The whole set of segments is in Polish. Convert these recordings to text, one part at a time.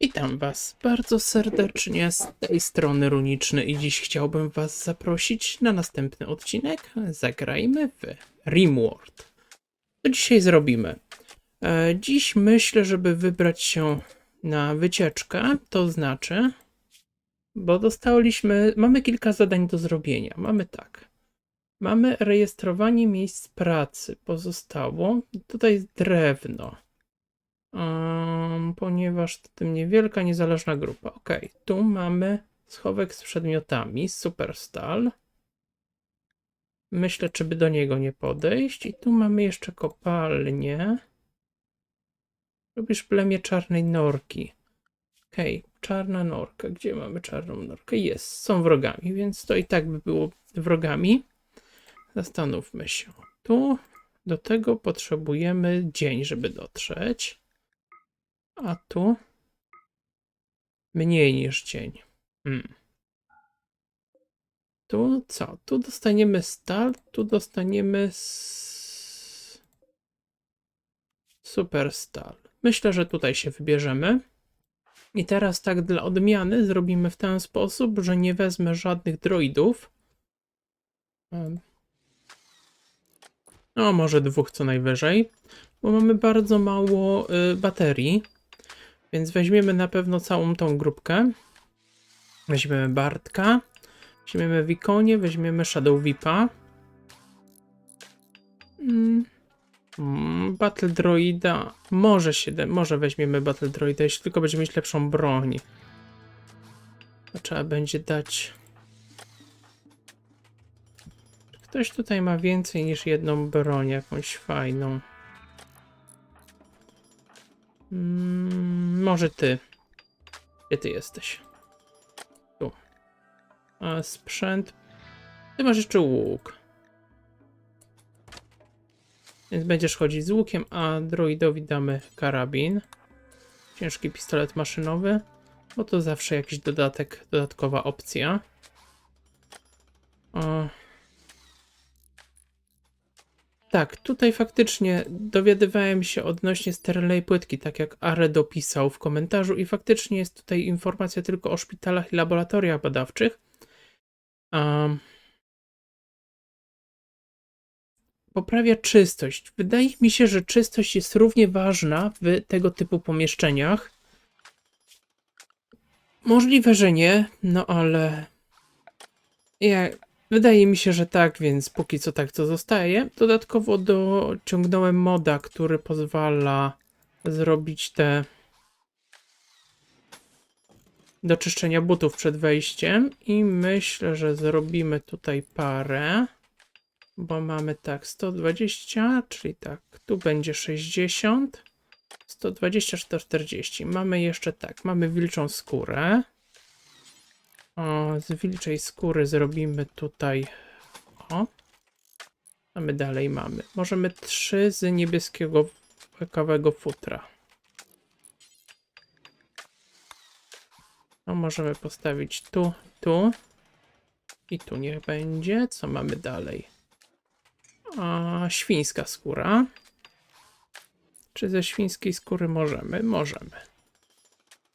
Witam Was bardzo serdecznie z tej strony Runiczny i dziś chciałbym Was zaprosić na następny odcinek. Zagrajmy w Rimworld. Co dzisiaj zrobimy? E, dziś myślę, żeby wybrać się na wycieczkę, to znaczy, bo dostaliśmy, mamy kilka zadań do zrobienia. Mamy tak. Mamy rejestrowanie miejsc pracy. Pozostało tutaj drewno. Um, ponieważ to tym niewielka, niezależna grupa. Ok, tu mamy schowek z przedmiotami, Superstal. Myślę, czy by do niego nie podejść. I tu mamy jeszcze kopalnię. Lubisz plemię czarnej norki. Okej, czarna norka. Gdzie mamy czarną norkę? Jest, są wrogami, więc to i tak by było wrogami. Zastanówmy się. Tu do tego potrzebujemy dzień, żeby dotrzeć. A tu mniej niż dzień. Hmm. Tu co? Tu dostaniemy stal, tu dostaniemy super stal. Myślę, że tutaj się wybierzemy. I teraz tak dla odmiany zrobimy w ten sposób, że nie wezmę żadnych droidów. Em. No, może dwóch co najwyżej, bo mamy bardzo mało y, baterii. Więc weźmiemy na pewno całą tą grupkę. Weźmiemy Bartka, weźmiemy Wikonie, weźmiemy Shadow Vipa. Mm. Mm, Battle Droida. Może się, może weźmiemy Battle Droida, jeśli tylko będziemy mieć lepszą broń. To trzeba będzie dać. Ktoś tutaj ma więcej niż jedną broń, jakąś fajną. Mm, może ty. Gdzie ty jesteś? Tu. A sprzęt. Ty masz jeszcze łuk. Więc będziesz chodzić z łukiem, a droidowi damy karabin. Ciężki pistolet maszynowy, bo to zawsze jakiś dodatek, dodatkowa opcja. O. Tak, tutaj faktycznie dowiadywałem się odnośnie sterylnej płytki, tak jak Are dopisał w komentarzu, i faktycznie jest tutaj informacja tylko o szpitalach i laboratoriach badawczych. Um, poprawia czystość. Wydaje mi się, że czystość jest równie ważna w tego typu pomieszczeniach. Możliwe, że nie, no ale. Ja, wydaje mi się, że tak, więc póki co tak to zostaje. Dodatkowo dociągnąłem moda, który pozwala zrobić te. do czyszczenia butów przed wejściem. I myślę, że zrobimy tutaj parę. Bo mamy tak 120, czyli tak, tu będzie 60, 120, 140. Mamy jeszcze tak, mamy wilczą skórę. O, z wilczej skóry zrobimy tutaj, o. A my dalej mamy. Możemy trzy z niebieskiego kawego futra. No, możemy postawić tu, tu. I tu niech będzie. Co mamy dalej? A świńska skóra. Czy ze świńskiej skóry możemy? Możemy.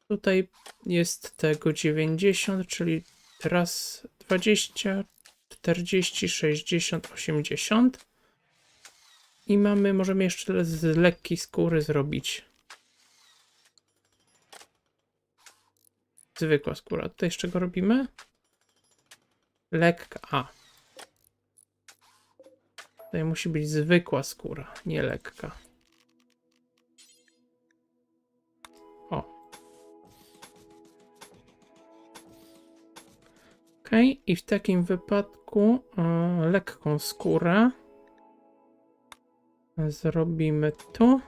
Tutaj jest tego 90, czyli teraz 20, 40, 60, 80. I mamy, możemy jeszcze z lekkiej skóry zrobić. Zwykła skóra. Tutaj z czego robimy? Lekka. A, Tutaj musi być zwykła skóra, nie lekka. I w takim wypadku e, lekką skórę zrobimy tu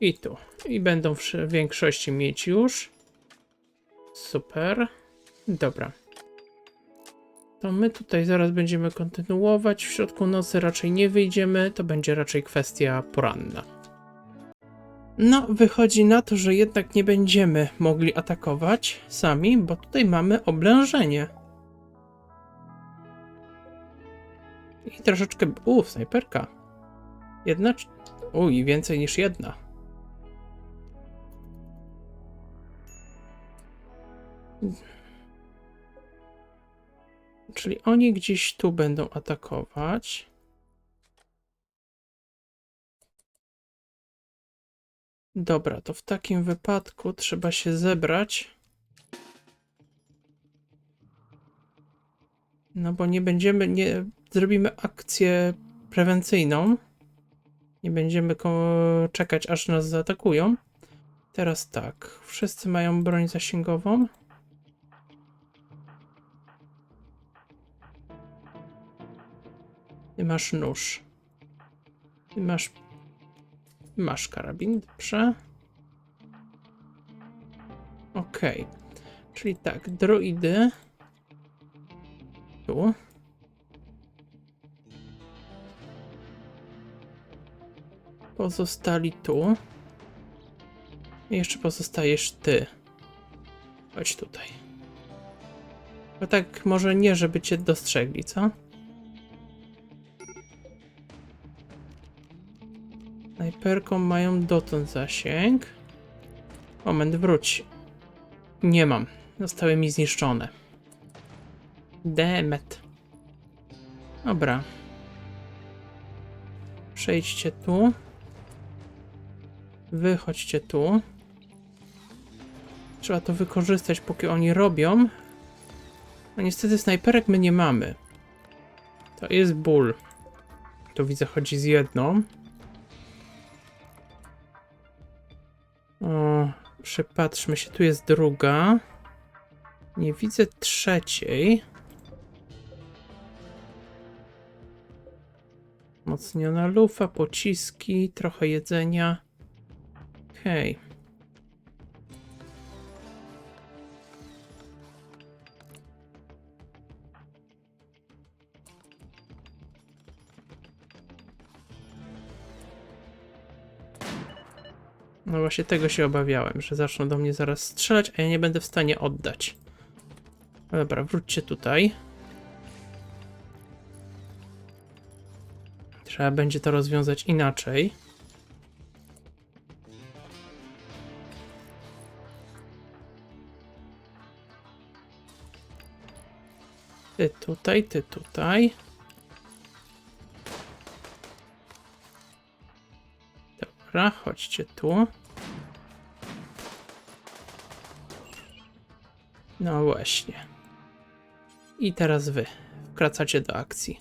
i tu. I będą w większości mieć już. Super. Dobra. To my tutaj zaraz będziemy kontynuować. W środku nocy raczej nie wyjdziemy, to będzie raczej kwestia poranna. No, wychodzi na to, że jednak nie będziemy mogli atakować sami, bo tutaj mamy oblężenie. I troszeczkę. U, snajperka. Jedna. Uj, więcej niż jedna. Czyli oni gdzieś tu będą atakować. Dobra, to w takim wypadku trzeba się zebrać. No bo nie będziemy, nie zrobimy akcję prewencyjną. Nie będziemy czekać, aż nas zaatakują. Teraz tak, wszyscy mają broń zasięgową. Ty masz nóż. Ty masz. Masz karabin, dobrze. Okej. Czyli tak, droidy. Tu. Pozostali tu. I jeszcze pozostajesz ty. Chodź tutaj. No tak, może nie, żeby cię dostrzegli, co? Snajperką mają dotąd zasięg. Moment, wróć. Nie mam. Zostały mi zniszczone. Demet. Dobra. Przejdźcie tu. Wychodźcie tu. Trzeba to wykorzystać, póki oni robią. No niestety snajperek my nie mamy. To jest ból. Tu widzę, chodzi z jedną. Przypatrzmy się, tu jest druga. Nie widzę trzeciej. Mocniona lufa, pociski, trochę jedzenia. Okej. No właśnie tego się obawiałem, że zaczną do mnie zaraz strzelać, a ja nie będę w stanie oddać. Dobra, wróćcie tutaj. Trzeba będzie to rozwiązać inaczej. Ty tutaj, ty tutaj. Dobra, chodźcie tu. No właśnie. I teraz wy wkracacie do akcji.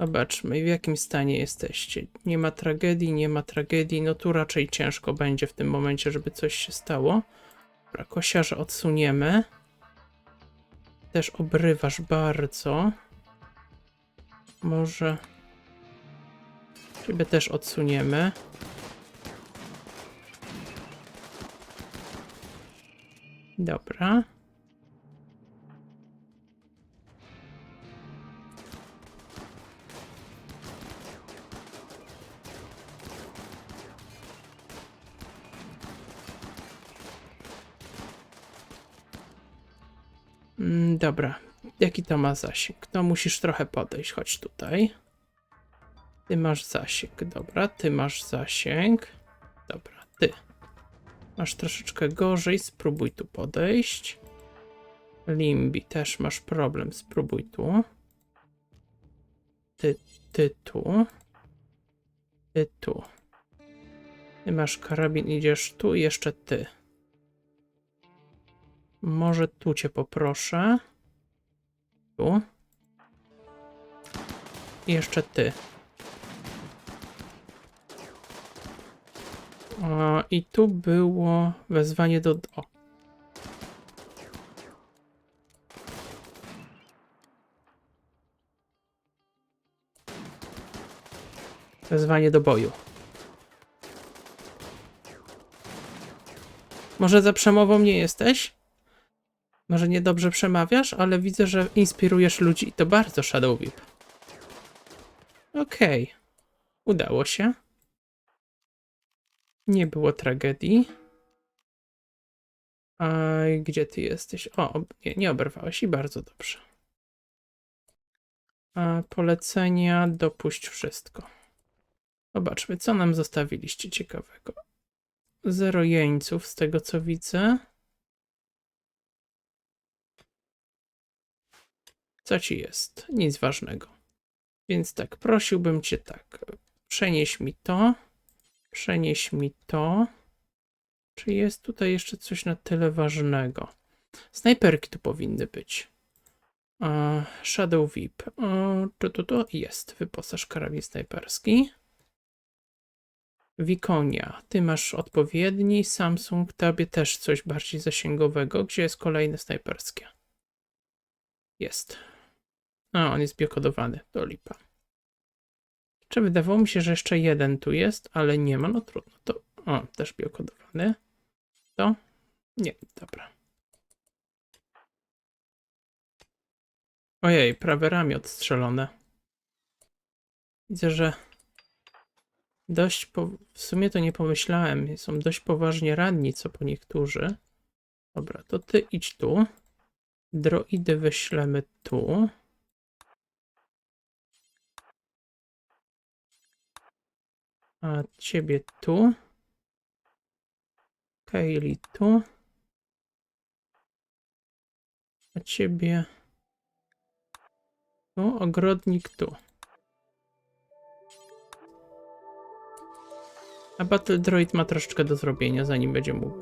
Zobaczmy, w jakim stanie jesteście. Nie ma tragedii, nie ma tragedii. No tu raczej ciężko będzie w tym momencie, żeby coś się stało. Dobra, kosiarza odsuniemy. Też obrywasz bardzo. Może... Ciebie też odsuniemy. Dobra. Mm, dobra. Jaki to ma zasięg? To musisz trochę podejść. Chodź tutaj. Ty masz zasięg. Dobra, ty masz zasięg. Dobra, ty. Masz troszeczkę gorzej. Spróbuj tu podejść. Limbi, też masz problem. Spróbuj tu. Ty, ty tu. Ty tu. Ty masz karabin, idziesz tu i jeszcze ty. Może tu cię poproszę. Tu. I jeszcze ty. I tu było wezwanie do. O. Wezwanie do boju. Może za przemową nie jesteś? Może niedobrze przemawiasz, ale widzę, że inspirujesz ludzi i to bardzo Shadow Whip. Okej. Udało się. Nie było tragedii. A gdzie ty jesteś? O, nie, nie oberwałeś i bardzo dobrze. A polecenia dopuść wszystko. Zobaczmy, co nam zostawiliście ciekawego. Zero jeńców, z tego co widzę. Co ci jest? Nic ważnego. Więc tak, prosiłbym cię tak. Przenieś mi to. Przenieś mi to. Czy jest tutaj jeszcze coś na tyle ważnego? Snajperki tu powinny być. E, Shadow VIP. E, to, to, jest. Wyposaż karabin snajperski. Wikonia. Ty masz odpowiedni. Samsung. Tobie też coś bardziej zasięgowego. Gdzie jest kolejne snajperskie? Jest. A, on jest biokodowany. To lipa. Czy wydawało mi się, że jeszcze jeden tu jest, ale nie ma. No trudno. To. O, też biokodowany. To? Nie, dobra. Ojej, prawe ramię odstrzelone. Widzę, że dość po... w sumie to nie pomyślałem. Są dość poważnie ranni, co po niektórzy. Dobra, to ty idź tu. Droidy wyślemy tu. A ciebie tu. Kaylee tu. A ciebie tu, ogrodnik tu. A Battle Droid ma troszeczkę do zrobienia, zanim będzie mógł.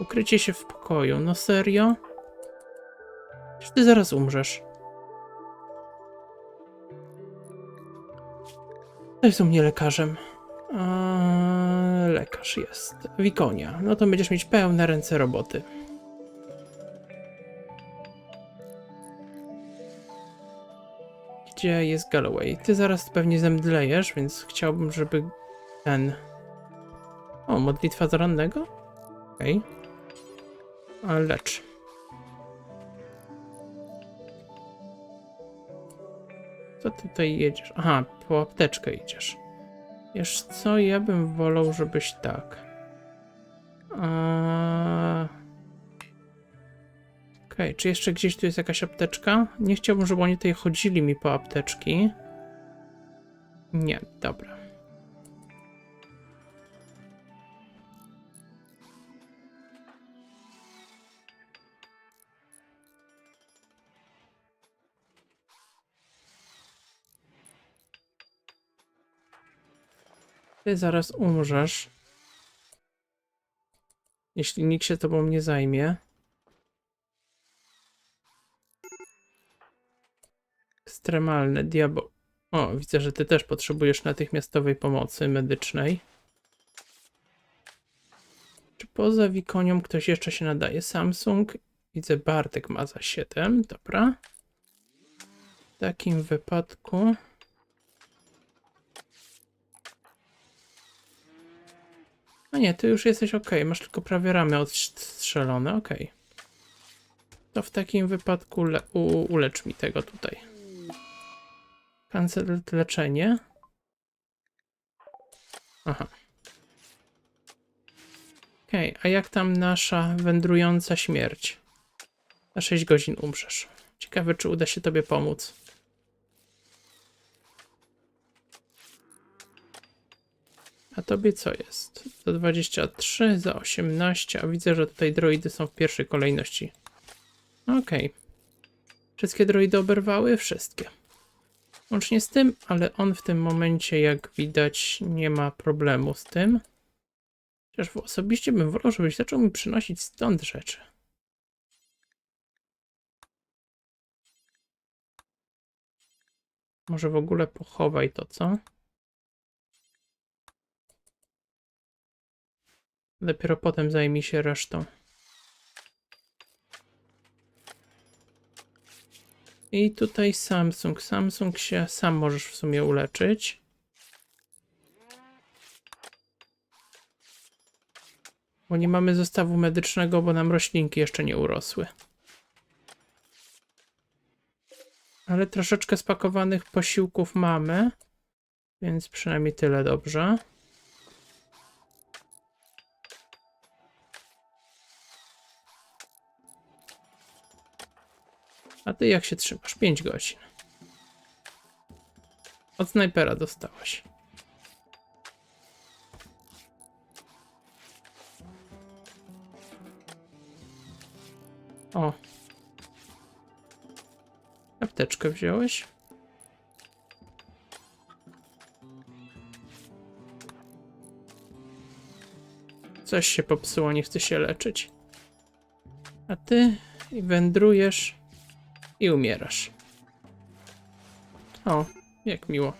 Ukrycie się w pokoju. No serio? Czy ty zaraz umrzesz? To jest u mnie lekarzem. Lekarz jest. Wikonia. No to będziesz mieć pełne ręce roboty. Gdzie jest Galloway? Ty zaraz pewnie zemdlejesz, więc chciałbym, żeby ten... O, modlitwa za rannego? Okej. Okay. Lecz. Co tutaj jedziesz? Aha, po apteczkę idziesz. Wiesz co, ja bym wolał, żebyś tak. Eee... Okej, okay, czy jeszcze gdzieś tu jest jakaś apteczka? Nie chciałbym, żeby oni tutaj chodzili mi po apteczki. Nie, dobra. Ty zaraz umrzesz. Jeśli nikt się tobą nie zajmie. Ekstremalne, diabo... O, widzę, że ty też potrzebujesz natychmiastowej pomocy medycznej. Czy poza Wikonią ktoś jeszcze się nadaje? Samsung. Widzę, Bartek ma za 7, dobra. W takim wypadku... No nie, ty już jesteś ok, masz tylko prawie ramię odstrzelone, ok. To w takim wypadku ulecz mi tego tutaj. Cancel leczenie. Aha. Okej, okay, a jak tam nasza wędrująca śmierć? Na 6 godzin umrzesz. Ciekawe, czy uda się tobie pomóc. A tobie co jest? Za 23, za 18, a widzę, że tutaj droidy są w pierwszej kolejności. Okej. Okay. Wszystkie droidy oberwały? Wszystkie. Łącznie z tym, ale on w tym momencie, jak widać, nie ma problemu z tym. Chociaż osobiście bym wolał, żebyś zaczął mi przynosić stąd rzeczy. Może w ogóle pochowaj to, co? Dopiero potem zajmij się resztą. I tutaj Samsung. Samsung się sam możesz w sumie uleczyć. Bo nie mamy zestawu medycznego, bo nam roślinki jeszcze nie urosły. Ale troszeczkę spakowanych posiłków mamy. Więc przynajmniej tyle dobrze. A ty jak się trzymasz? 5 godzin. Od snajpera dostałaś. O. Apteczkę wziąłeś? Coś się popsuło, nie chce się leczyć. A ty i wędrujesz i umierasz. O, jak miło.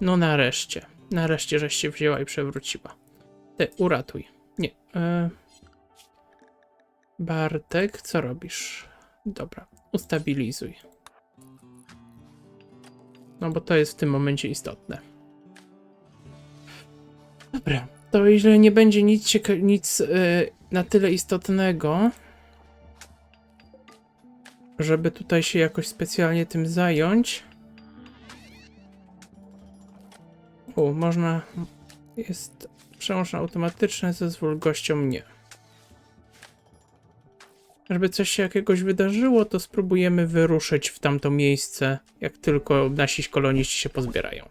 No nareszcie. Nareszcie, żeś się wzięła i przewróciła. Ty, uratuj. Nie. E... Bartek, co robisz? Dobra, ustabilizuj. No bo to jest w tym momencie istotne. Dobra, to jeżeli nie będzie nic, nic e, na tyle istotnego, żeby tutaj się jakoś specjalnie tym zająć. U, można. Jest przełącz na automatyczne, zezwól gościom nie. Żeby coś się jakiegoś wydarzyło, to spróbujemy wyruszyć w tamto miejsce, jak tylko nasi koloniści się pozbierają.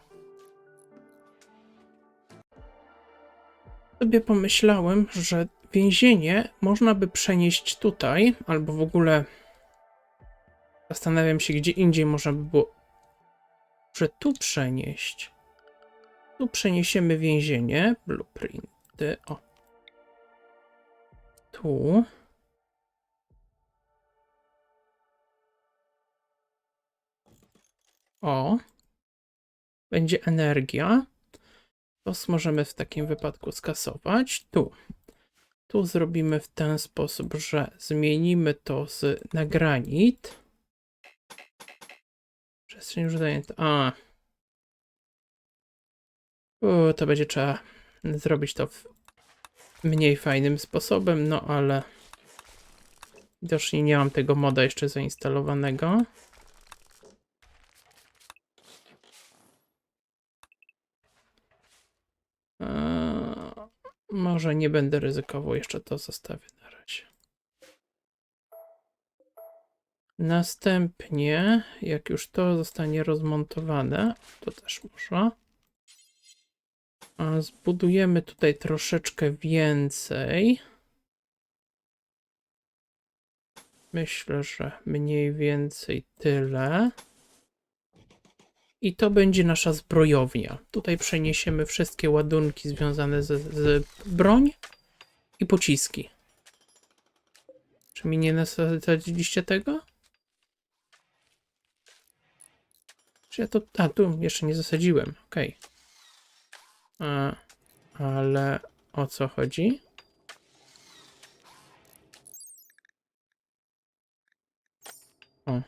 Sobie pomyślałem, że więzienie można by przenieść tutaj, albo w ogóle zastanawiam się, gdzie indziej można by było, że tu przenieść. Tu przeniesiemy więzienie, blueprinty, o. Tu. O. Będzie energia. To możemy w takim wypadku skasować. Tu. Tu zrobimy w ten sposób, że zmienimy to z, na granit. Przestrzeń już zajęta. A. U, to będzie trzeba zrobić to w mniej fajnym sposobem, no ale widocznie nie mam tego moda jeszcze zainstalowanego. Może nie będę ryzykował, jeszcze to zostawię na razie. Następnie, jak już to zostanie rozmontowane, to też. A zbudujemy tutaj troszeczkę więcej. Myślę, że mniej więcej tyle. I to będzie nasza zbrojownia. Tutaj przeniesiemy wszystkie ładunki związane z, z broń i pociski. Czy mi nie nasadziliście tego? Czy ja to... A, tu jeszcze nie zasadziłem. A, ale o co chodzi? O.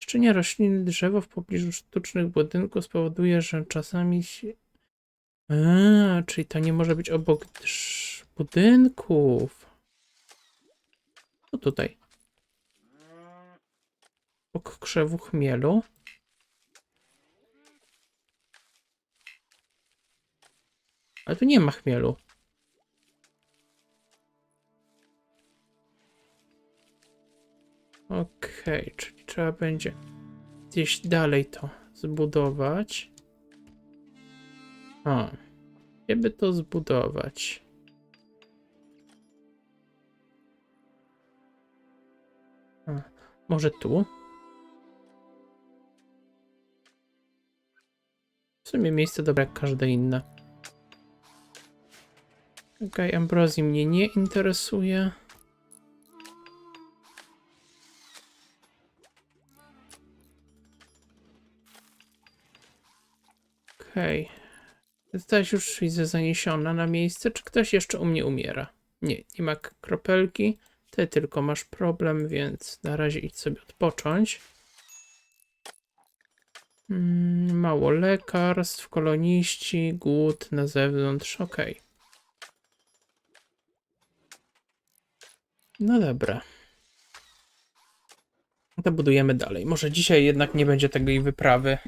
Niszczenie rośliny drzewo w pobliżu sztucznych budynków spowoduje, że czasami się... A, czyli to nie może być obok drz- budynków. Co tutaj? Obok krzewu chmielu. Ale tu nie ma chmielu. Okej, czyli trzeba będzie gdzieś dalej to zbudować. A, gdzie to zbudować? A, może tu? W sumie miejsce dobre jak każde inne. Okej, okay, Ambrozji mnie nie interesuje. Okej. Okay. Zostałaś już zaniesiona na miejsce. Czy ktoś jeszcze u mnie umiera? Nie, nie ma kropelki. Ty tylko masz problem, więc na razie idź sobie odpocząć. Mm, mało lekarstw, koloniści, głód na zewnątrz. Okay. No dobra. To budujemy dalej. Może dzisiaj jednak nie będzie i wyprawy.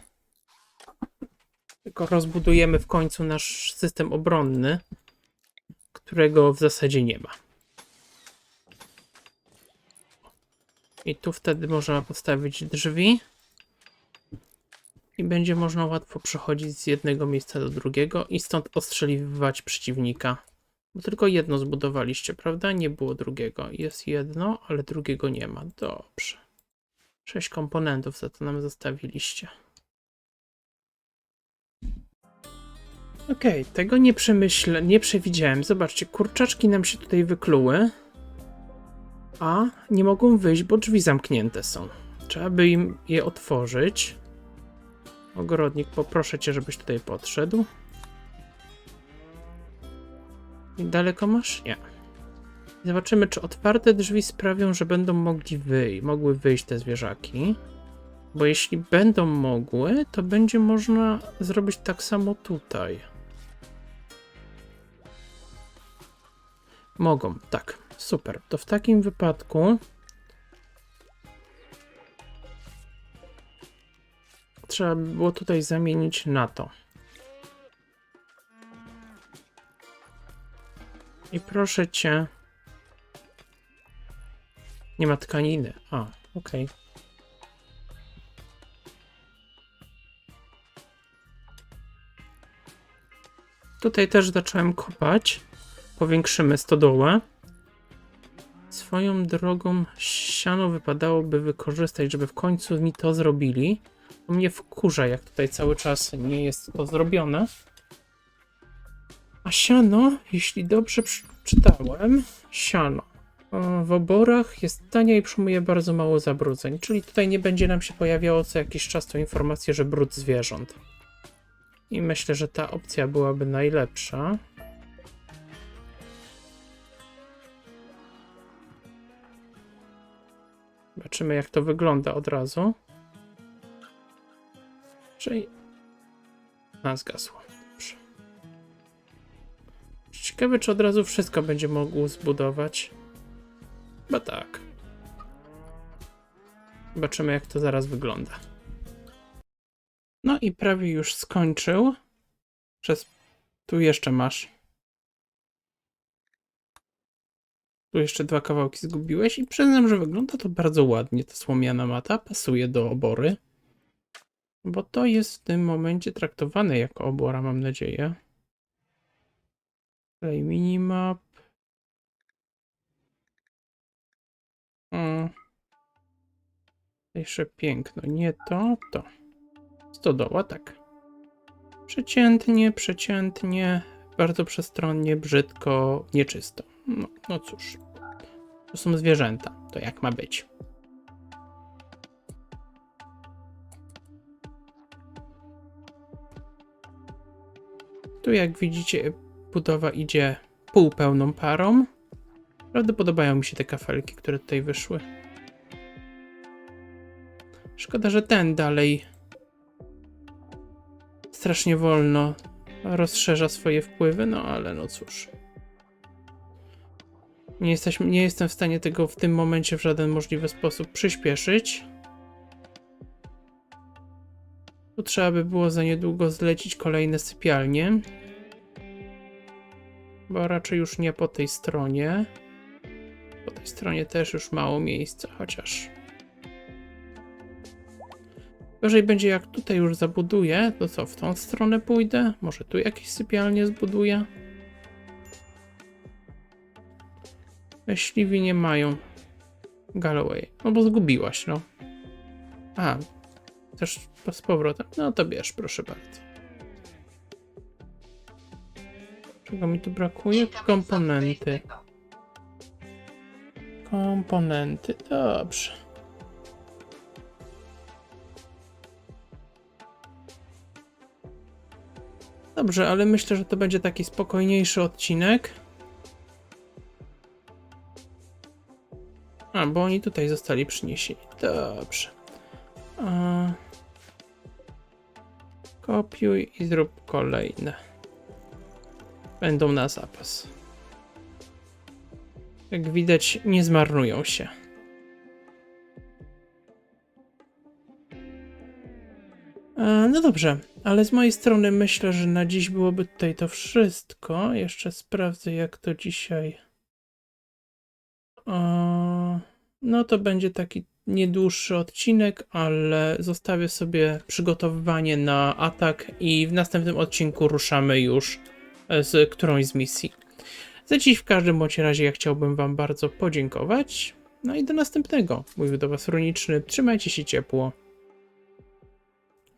Tylko rozbudujemy w końcu nasz system obronny, którego w zasadzie nie ma. I tu wtedy można postawić drzwi. I będzie można łatwo przechodzić z jednego miejsca do drugiego i stąd ostrzeliwać przeciwnika Bo tylko jedno zbudowaliście, prawda? Nie było drugiego. Jest jedno, ale drugiego nie ma. Dobrze. Sześć komponentów za to nam zostawiliście. Okej, tego nie przemyślę, nie przewidziałem. Zobaczcie, kurczaczki nam się tutaj wykluły, a nie mogą wyjść, bo drzwi zamknięte są. Trzeba by im je otworzyć. Ogrodnik, poproszę cię, żebyś tutaj podszedł. I daleko masz? Nie. Zobaczymy, czy otwarte drzwi sprawią, że będą mogli wyjść, mogły wyjść te zwierzaki. Bo jeśli będą mogły, to będzie można zrobić tak samo tutaj. Mogą, tak. Super. To w takim wypadku trzeba by było tutaj zamienić na to. I proszę cię. Nie ma tkaniny. A, okej. Tutaj też zacząłem kopać. Powiększymy stodołę. Swoją drogą siano wypadałoby wykorzystać, żeby w końcu mi to zrobili. Mnie wkurza, jak tutaj cały czas nie jest to zrobione. A siano, jeśli dobrze przeczytałem, siano e, w oborach jest tanie i przyjmuje bardzo mało zabrudzeń, czyli tutaj nie będzie nam się pojawiało co jakiś czas to informacje, że brud zwierząt. I myślę, że ta opcja byłaby najlepsza. Zobaczymy, jak to wygląda od razu. Czyli. A, zgasło. Dobrze. Ciekawe, czy od razu wszystko będzie mógł zbudować. Chyba tak. Zobaczymy, jak to zaraz wygląda. No i prawie już skończył. Przez. Tu jeszcze masz. Tu jeszcze dwa kawałki zgubiłeś i przyznam, że wygląda to bardzo ładnie. Ta słomiana mata pasuje do obory. Bo to jest w tym momencie traktowane jako obora, mam nadzieję. Play minimap. O. Jeszcze piękno. Nie to, to. Stodoła, tak. Przeciętnie, przeciętnie, bardzo przestronnie, brzydko, nieczysto. No, no cóż. To są zwierzęta. To jak ma być? Tu jak widzicie budowa idzie półpełną parą. Naprawdę podobają mi się te kafelki, które tutaj wyszły. Szkoda, że ten dalej strasznie wolno rozszerza swoje wpływy, no ale no cóż. Nie, jesteśmy, nie jestem w stanie tego w tym momencie w żaden możliwy sposób przyspieszyć. Trzeba by było za niedługo zlecić kolejne sypialnie. Bo raczej już nie po tej stronie. Po tej stronie też już mało miejsca, chociaż. Gorzej będzie jak tutaj już zabuduję, to co, w tą stronę pójdę? Może tu jakieś sypialnie zbuduję? Myśliwi nie mają. Galloway. No bo zgubiłaś, no. A, też z powrotem. No to bierz, proszę bardzo. Czego mi tu brakuje? Komponenty. Komponenty, dobrze. Dobrze, ale myślę, że to będzie taki spokojniejszy odcinek. A, bo oni tutaj zostali przyniesieni. Dobrze. A... Kopiuj i zrób kolejne. Będą na zapas. Jak widać, nie zmarnują się. E, No dobrze, ale z mojej strony myślę, że na dziś byłoby tutaj to wszystko. Jeszcze sprawdzę, jak to dzisiaj. No to będzie taki niedłuższy odcinek, ale zostawię sobie przygotowywanie na atak i w następnym odcinku ruszamy już z którąś z misji. Za dziś w każdym bądź razie ja chciałbym wam bardzo podziękować. No i do następnego. Mówił do was Runiczny. Trzymajcie się ciepło.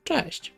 Cześć.